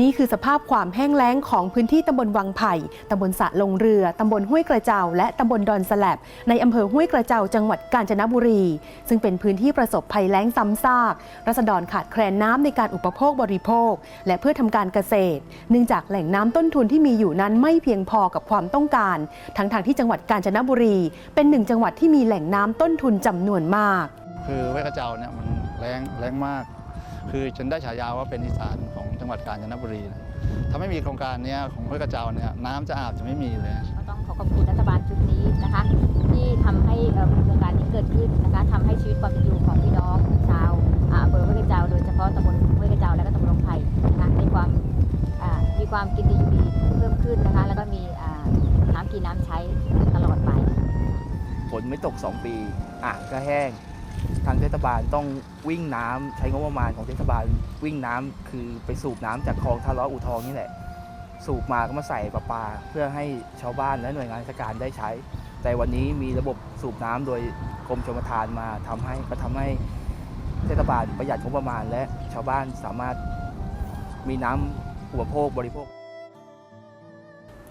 นี่คือสภาพความแห้งแล้งของพื้นที่ตำบลวังไผ่ ตำบลสะลงเรือ ตำบลห้วยกระเจ้า และตำบลดอนสแลบในอำเภอห้วยกระเจ้า จังหวัดกาญจนบุรี ซึ่งเป็นพื้นที่ประสบภัยแล้งซ้ำซาก รัษฎรขาดแคลนน้ำในการอุปโภคบริโภค และเพื่อทำการเกษตร เนื่องจากแหล่งน้ำต้นทุนที่มีอยู่นั้นไม่เพียงพอกับความต้องการ ทั้งทางๆที่จังหวัดกาญจนบุรี เป็นหนึ่งจังหวัดที่มีแหล่งน้ำต้นทุนจำนวนมาก คือเวยกระเจ้าเนี่ยมันแรงแรงมาก คือฉันได้ฉายาว่าเป็นอีสาน จังหวัดกาญจนบุรีนะถ้าไม่มีโครงการเนี้ยของเวยกระเจ้าเนี่ยน้ำจะอาบจะไม่มีเลย ก็ต้องขอขอบคุณรัฐบาลชุดนี้นะคะ ที่ทำให้เอ่อโครงการนี้เกิดขึ้นนะคะทำให้ชีวิตความเป็นอยู่ของพี่น้องชาวอ่าอำเภอห้วยกระเจ้าโดยเฉพาะตำบลห้วยกระเจ้าและก็ตำบลหนองไผ่นะคะมีความอ่ามีความกินดีอยู่ดีเพิ่มขึ้นนะคะ แล้วก็มีอ่าน้ำกินน้ำใช้ตลอดไป ฝนไม่ตก 2 ปี อ่างก็แห้ง ทางเทศบาลต้องวิ่งน้ำใช้งบประมาณของเทศบาลวิ่งน้ำคือไปสูบน้ำจากคลองท่าล้ออู่ทองนี่แหละ สูบมาก็มาใส่ประปา เพื่อให้ชาวบ้านและหน่วยงานราชการได้ใช้ แต่วันนี้มีระบบสูบน้ำโดยกรมชลประทานมาทำให้ก็ทำให้เทศบาลประหยัดงบประมาณ และชาวบ้านสามารถมีน้ำอุปโภคบริโภค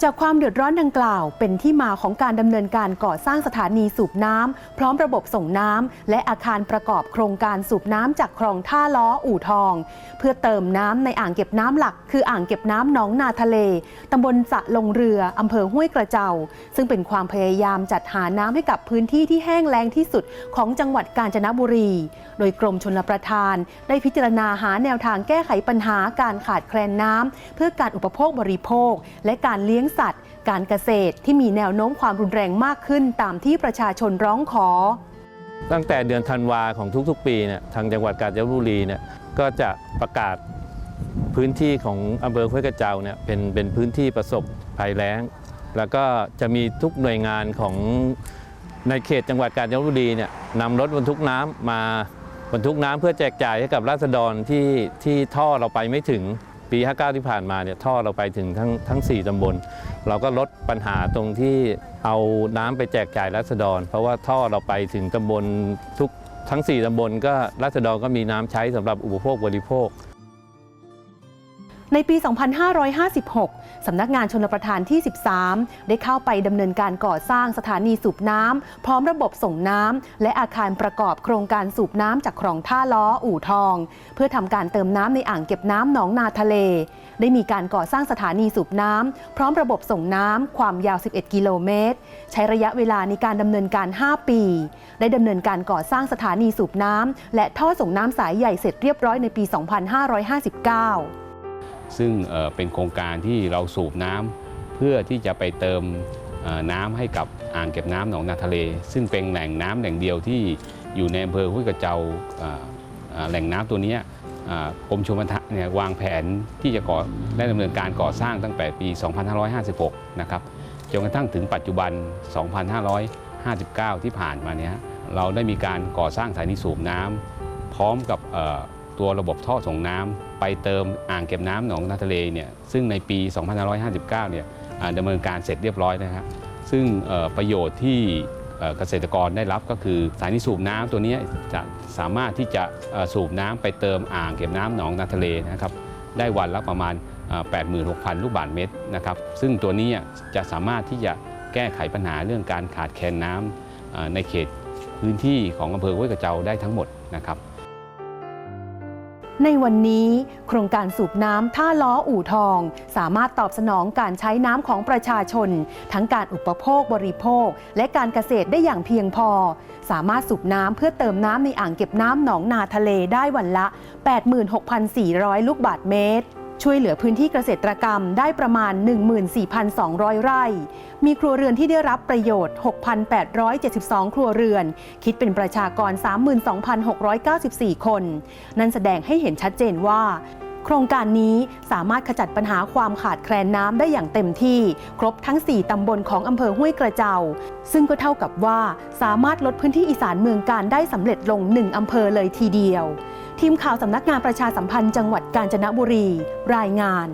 จากความเดือดร้อนดังกล่าว เป็นที่มาของการดำเนินการก่อสร้างสถานีสูบน้ำพร้อมระบบส่งน้ำและอาคารประกอบโครงการสูบน้ำจากคลองท่าล้ออู่ทอง เพื่อเติมน้ำในอ่างเก็บน้ำหลัก คืออ่างเก็บน้ำหนองนาทะเลตำบลสะลงเรืออำเภอห้วยกระเจ้าซึ่งเป็นความพยายามจัดหาน้ำให้กับพื้นที่ที่แห้งแล้งที่สุดของจังหวัดกาญจนบุรี โดยกรมชลประทาน ได้พิจารณาหาแนวทางแก้ไขปัญหาการขาดแคลนน้ำเพื่อการอุปโภคบริโภค และการเลี้ยงยงสัตว์ การเกษตรที่มีแนวโน้มความรุนแรงมากขึ้นตามที่ประชาชนร้องขอ ตั้งแต่เดือนธันวาของทุกๆ ปีเนี่ยทางจังหวัดกาญจนบุรีเนี่ยก็จะประกาศพื้นที่ของอำเภอห้วยกระเจ้าเนี่ยเป็นเป็นพื้นที่ประสบภัยแล้ง แล้วก็จะมีทุกหน่วยงานของในเขตจังหวัดกาญจนบุรีเนี่ยนำรถบรรทุกน้ำมาบรรทุกน้ำเพื่อแจกจ่ายให้กับราษฎรที่ที่ท่อเราไปไม่ถึง ปี 59 ที่ผ่านมาเนี่ยท่อเราไปถึงทั้งทั้ง 4ตำบล เราก็ลดปัญหาตรงที่เอาน้ำไปแจกจ่ายรัษฎร เพราะว่าท่อเราไปถึงตำบลทุกทั้ง 4ตำบลก็รัษฎรก็มีน้ำใช้สำหรับอุปโภคบริโภค ในปี 2556 สำนักงานชนประทานที่ 13 ได้เข้าไปดำเนินการก่อสร้างสถานีสูบน้ำพร้อมระบบส่งน้ำและอาคารประกอบโครงการสูบน้ำจากคลองท่าล้ออู่ทอง เพื่อทำการเติมน้ำในอ่างเก็บน้ำหนองนาทะเล ได้มีการก่อสร้างสถานีสูบน้ำพร้อมระบบส่งน้ำความยาว 11 กิโลเมตร ใช้ระยะเวลาในการดำเนินการ 5 ปี ได้ดำเนินการก่อสร้างสถานีสูบน้ำและท่อส่งน้ำสายใหญ่เสร็จเรียบร้อยในปี 2559 ซึ่งเป็นโครงการที่เราสูบน้ำเพื่อที่จะไปเติมน้ำให้กับอ่างเก็บน้ำหนองนาทะเล ซึ่งเป็นแหล่งน้ำแหล่งเดียวที่อยู่ในอำเภอห้วยกระเจ้าอ่าแหล่งน้ำตัวนี้กรมชลประทานเนี่ยวางแผนที่จะก่อได้ดำเนินการก่อสร้างตั้งแต่ปี 2556 นะครับจนกระทั่งถึงปัจจุบัน 2559 ที่ผ่านมาเนี่ยเราได้มีการก่อสร้างสถานีสูบน้ำพร้อมกับ ตัวระบบท่อส่งน้ำไปเติมอ่างเก็บน้ำหนองนาทะเลเนี่ยซึ่งในปี 2559 เนี่ยดำเนินการเสร็จเรียบร้อยนะครับซึ่งประโยชน์ที่เกษตรกรได้รับก็คือสถานีสูบน้ำตัวนี้จะสามารถที่จะสูบน้ำไปเติมอ่างเก็บน้ำหนองนาทะเลนะครับได้วันละประมาณ 86,000 ลูกบาศก์เมตรนะครับซึ่งตัวนี้จะสามารถที่จะแก้ไขปัญหาเรื่องการขาดแคลนน้ำอ่าในเขตพื้นที่ของอำเภอห้วยกระเจ้าได้ทั้งหมดนะครับ ในวันนี้โครงการสูบน้ำท่าล้ออู่ทอง สามารถตอบสนองการใช้น้ำของประชาชน ทั้งการอุปโภคบริโภค และการเกษตรได้อย่างเพียงพอ สามารถสูบน้ำเพื่อเติมน้ำในอ่างเก็บน้ำหนองนาทะเลได้วันละ 86,400 ลูกบาทเมตร ช่วยเหลือพื้นที่เกษตรกรรมได้ประมาณ 14,200 ไร่ มีครัวเรือนที่ได้รับประโยชน์ 6,872 ครัวเรือน คิดเป็นประชากร 32,694 คน นั่นแสดงให้เห็นชัดเจนว่า โครงการนี้สามารถขจัดปัญหาความขาดแคลนน้ำได้อย่างเต็มที่ ครบทั้ง 4 ตำบลของอำเภอห้วยกระเจ้าซึ่งก็เท่ากับว่าสามารถลดพื้นที่อีสานเมืองการได้สำเร็จลง 1อำเภอเลยทีเดียว ทีมข่าวสำนักงานประชาสัมพันธ์จังหวัดกาญจนบุรี รายงาน